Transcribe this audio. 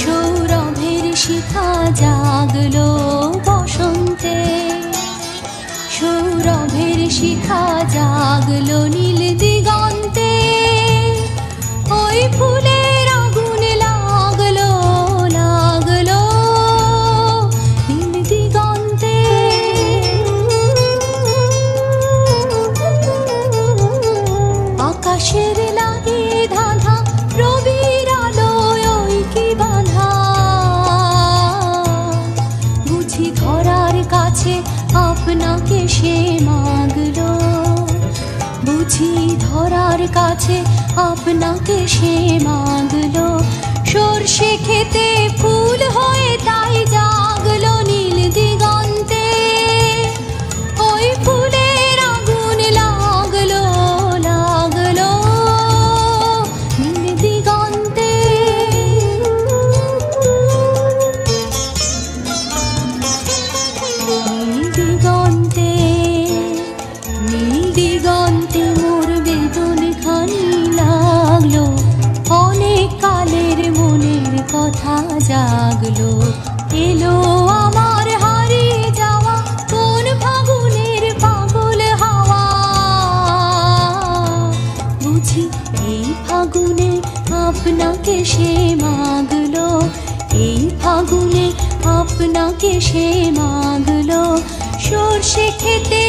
সৌরভের শিখা জাগলো বসন্তে। সৌরভের শিখা জাগলো নীল আপনাকে সে মাগলো। বুঝি ধরার কাছে আপনাকে সে মাগলো। সর্ষে খেতে ফুল জাগলো, এলো আমার হারিয়ে যাওয়া, কোন ফাগুনের পাগল হাওয়া। বুঝি এই ফাগুনে আপনাকে সে মাগলো, এই ফাগুনে আপনাকে সে মাগলো। সর্ষে খেতে